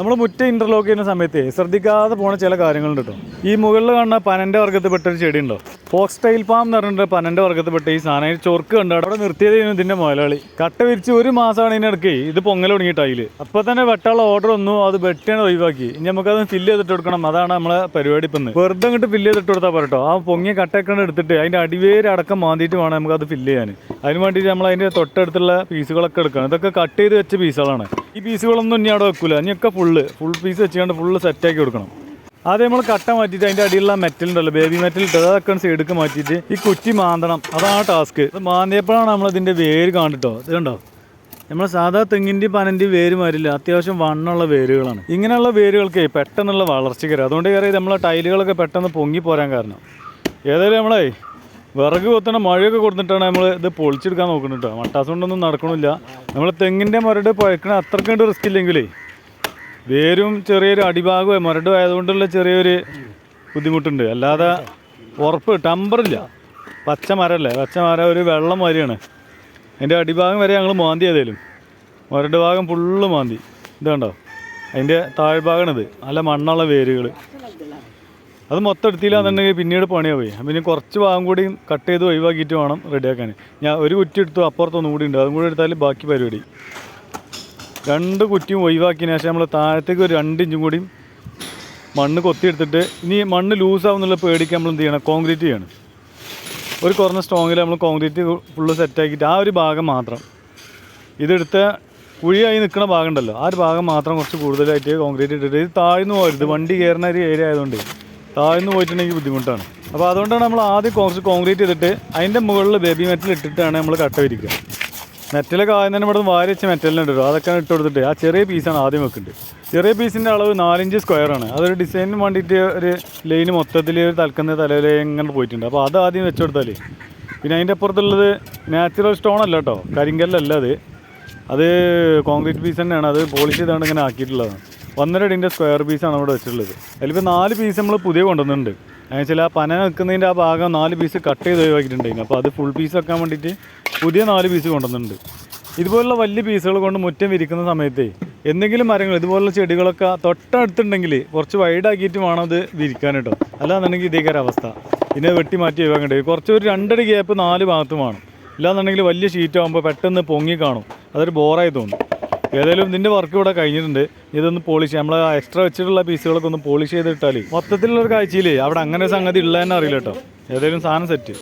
നമ്മൾ മുറ്റ ഇന്റർലോക്ക് ചെയ്യുന്ന സമയത്ത് ശ്രദ്ധിക്കാതെ പോണ ചില കാര്യങ്ങളുണ്ട് കേട്ടോ ഈ മുകളിൽ കാണുന്ന പനന്റെ വർഗത്തിൽപ്പെട്ട ഒരു ചെടി ഉണ്ടോ ഫോക്സ് ടൈൽ പാം എന്ന് പറഞ്ഞിട്ട് പനന്റെ വർഗത്തിൽപ്പെട്ട ഈ സാധനം. ചോർക്ക് കണ്ട് അവിടെ നിർത്തിയത് ഇതിന്റെ മുതലാളി. കട്ട വിരിച്ച് ഒരു മാസമാണ് ഇതിനിടയ്ക്ക് ഇത് പൊങ്ങൽ തുടങ്ങിയിട്ട് അതിൽ അപ്പോൾ തന്നെ വെട്ടാനുള്ള ഓർഡർ ഒന്നും അത് വെട്ടിയാണ് ഒഴിവാക്കി. ഇനി നമുക്കത് ഫില്ല് ചെയ്തിട്ട് കൊടുക്കണം. അതാണ് നമ്മളെ പരിപാടി ഇപ്പം. വെറുതെ അങ്ങോട്ട് ഫില്ല് ചെയ്തിട്ട് കൊടുത്താൽ പറട്ടോ ആ പൊങ്ങിയ കട്ടയൊക്കെ എടുത്തിട്ട് അതിന്റെ അടിവേര് അടക്കം മാന്തിയിട്ട് വേണം നമുക്ക് അത് ഫില്ല് ചെയ്യാൻ അതിന് വേണ്ടിയിട്ട് നമ്മൾ അതിന്റെ തൊട്ടടുത്തുള്ള പീസുകളൊക്കെ എടുക്കണം. ഇതൊക്കെ കട്ട് ചെയ്ത് വെച്ച പീസുകളാണ് ഈ പീസുകളൊന്നും ഇനി അവിടെ വെക്കില്ല ഇനിയൊക്കെ ഫുള്ള് ഫുൾ പീസ് വെച്ചുകൊണ്ട് ഫുള്ള് സെറ്റാക്കി കൊടുക്കണം. ആദ്യം നമ്മൾ കട്ട മാറ്റിയിട്ട് അതിന്റെ അടിയിലുള്ള മെറ്റൽ ഉണ്ടല്ലോ ബേബി മെറ്റൽ ഇട്ടത് അതൊക്കെ സൈഡൊക്കെ മാറ്റിയിട്ട് ഈ കുറ്റി മാന്തണം. അതാണ് ടാസ്ക് അത് മാന്തിയപ്പോഴാണ് ഇതിന്റെ വേര് കാണിട്ടോ. ഇത് കണ്ടോ? നമ്മൾ സാധാ തെങ്ങിന്റെ പനന്റെ വേര് മാറില്ല അത്യാവശ്യം വണ്ണുള്ള വേരുകളാണ്. ഇങ്ങനെയുള്ള വേരുകൾക്ക് പെട്ടെന്നുള്ള വളർച്ചയ്ക്ക് അതുകൊണ്ട് കയറി നമ്മളെ ടൈലുകളൊക്കെ പെട്ടെന്ന് പൊങ്ങി പോരാൻ കാരണം. ഏതായാലും നമ്മളെ വിറക് കൊത്തണ മഴയൊക്കെ കൊടുത്തിട്ടാണ് നമ്മൾ ഇത് പൊളിച്ചെടുക്കാൻ നോക്കുന്നത് കേട്ടോ മട്ടാസ് കൊണ്ടൊന്നും നടക്കണില്ല. നമ്മൾ തെങ്ങിന്റെ മുരട് പഴക്കണ അത്രക്കണ്ട് റിസ്ക് ഇല്ലെങ്കിലേ വേരും ചെറിയൊരു അടിഭാഗവും മുരട് ആയതുകൊണ്ടുള്ള ചെറിയൊരു ബുദ്ധിമുട്ടുണ്ട്. അല്ലാതെ ഉറപ്പ് ടമ്പറില്ല. പച്ച മരമല്ലേ പച്ച മരം ഒരു വെള്ളം മാതിരിയാണ്. അതിന്റെ അടിഭാഗം വരെ ഞങ്ങൾ മാന്തി ഏതേലും മുരട് ഭാഗം ഫുള്ള് മാന്തി. ഇതുണ്ടോ അതിന്റെ താഴ്ഭാഗമാണിത് നല്ല മണ്ണുള്ള വേരുകൾ അത് മൊത്തം എടുത്തില്ല എന്നുണ്ടെങ്കിൽ പിന്നീട് പണിയാവേ. പിന്നെ കുറച്ച് ഭാഗം കൂടി കട്ട് ചെയ്ത് ഒഴിവാക്കിയിട്ട് വേണം റെഡിയാക്കാൻ ഞാൻ ഒരു കുറ്റി എടുത്തു അപ്പുറത്തൊന്നും കൂടി ഉണ്ട്. അതും കൂടി എടുത്താൽ ബാക്കി പരിപാടി. രണ്ട് കുറ്റിയും ഒഴിവാക്കിയതിന് ശേഷം നമ്മൾ താഴത്തേക്ക് ഒരു രണ്ട് ഇഞ്ചും കൂടി മണ്ണ് കൊത്തിയെടുത്തിട്ട് ഇനി മണ്ണ് ലൂസാവുന്നുള്ള പേടിക്ക് നമ്മൾ എന്ത് ചെയ്യണം? കോൺക്രീറ്റ് ചെയ്യണം. ഒരു കുറഞ്ഞ സ്ട്രോങ്ങിൽ നമ്മൾ കോൺക്രീറ്റ് ഫുള്ള് സെറ്റാക്കിയിട്ട് ആ ഒരു ഭാഗം മാത്രം. ഇതെടുത്ത കുഴിയായി നിൽക്കുന്ന ഭാഗം ഉണ്ടല്ലോ. ആ ഒരു ഭാഗം മാത്രം കുറച്ച് കൂടുതലായിട്ട് കോൺക്രീറ്റ് ഇട്ടിട്ട് ഇത് താഴ്ന്നു പോകരുത്. വണ്ടി കയറുന്ന ഒരു ഏരിയ ആയതുകൊണ്ട്. താഴ്ന്നു പോയിട്ടുണ്ടെങ്കിൽ ബുദ്ധിമുട്ടാണ്. അപ്പോൾ അതുകൊണ്ടാണ് നമ്മൾ ആദ്യം കുറച്ച് കോൺക്രീറ്റ് ചെയ്തിട്ട് അതിന്റെ മുകളിൽ ബേബി മെറ്റൽ ഇട്ടിട്ടാണ് നമ്മൾ കട്ട വിരിക്കുക. മെറ്റലൊക്കെ ആദ്യം തന്നെ ഇവിടെ വാരി വെച്ച ഇടും അതൊക്കെ ഇട്ട് കൊടുത്തിട്ട് ആ ചെറിയ പീസാണ് ആദ്യം വെക്കുന്നത് ചെറിയ പീസിന്റെ അളവ് നാലിഞ്ച് സ്ക്വയറാണ് അതൊരു ഡിസൈനിന് വേണ്ടിയിട്ട് ഒരു ലൈന് മൊത്തത്തിൽ ഒരു തലക്കുന്ന തലയിൽ ഇങ്ങനെ പോയിട്ടുണ്ട്. അപ്പോൾ അത് ആദ്യം വെച്ച് കൊടുത്താലേ. പിന്നെ അതിന്റെ അപ്പുറത്തുള്ളത് നാച്ചുറൽ സ്റ്റോൺ അല്ല കേട്ടോ. കരിങ്കല്ലല്ല അത്. അത് കോൺക്രീറ്റ് പീസ് തന്നെയാണ്. അത് പോളിഷ് ചെയ്താണ് ഇങ്ങനെ ആക്കിയിട്ടുള്ളതാണ് ഒന്നര അടിന്റെ സ്ക്വയർ പീസാണ് അവിടെ വെച്ചിട്ടുള്ളത്. അതിലിപ്പോൾ നാല് പീസ് നമ്മൾ പുതിയ കൊണ്ടുവന്നിട്ടുണ്ട്. എന്നുവെച്ചാൽ ആ പന നിൽക്കുന്നതിന്റെ ആ ഭാഗം നാല് പീസ് കട്ട് ചെയ്ത് ഒഴിവാക്കിയിട്ടുണ്ടായിരുന്നു. അപ്പോൾ അത് ഫുൾ പീസ് വെക്കാൻ വേണ്ടിയിട്ട് പുതിയ നാല് പീസ് കൊണ്ടുവന്നിട്ടുണ്ട്. ഇതുപോലുള്ള വലിയ പീസുകൾ കൊണ്ട് മുറ്റം വിരിക്കുന്ന സമയത്ത് എന്തെങ്കിലും മരങ്ങൾ ഇതുപോലുള്ള ചെടികളൊക്കെ തൊട്ടടുത്തുണ്ടെങ്കിൽ കുറച്ച് വൈഡാക്കിയിട്ട് വേണം അത് വിരിക്കാൻ കേട്ടോ. അല്ലാന്നുണ്ടെങ്കിൽ ഇതേക്കൊരു അവസ്ഥ. ഇതിനെ വെട്ടി മാറ്റി ഒഴിവാക്കേണ്ടി കുറച്ച് ഒരു രണ്ടടി ഗ്യാപ്പ് നാല് ഭാഗത്തും വേണം. ഇല്ലാന്നുണ്ടെങ്കിൽ വലിയ ഷീറ്റ് ആകുമ്പോൾ പെട്ടെന്ന് പൊങ്ങി കാണും. അതൊരു ബോറായി തോന്നും. ഏതായാലും നിന്റെ വർക്ക് ഇവിടെ കഴിഞ്ഞിട്ടുണ്ട്. ഇതൊന്ന് പോളിഷ് നമ്മൾ എക്സ്ട്രാ വെച്ചിട്ടുള്ള പീസുകളൊക്കെ ഒന്ന് പോളിഷ് ചെയ്തിട്ടാൽ മൊത്തത്തിലുള്ള ഒരു കാഴ്ചയിലേ അവിടെ അങ്ങനെ സംഗതി ഉള്ളതെന്നെ അറിയില്ല കേട്ടോ. ഏതായാലും സാധനം സെറ്റ്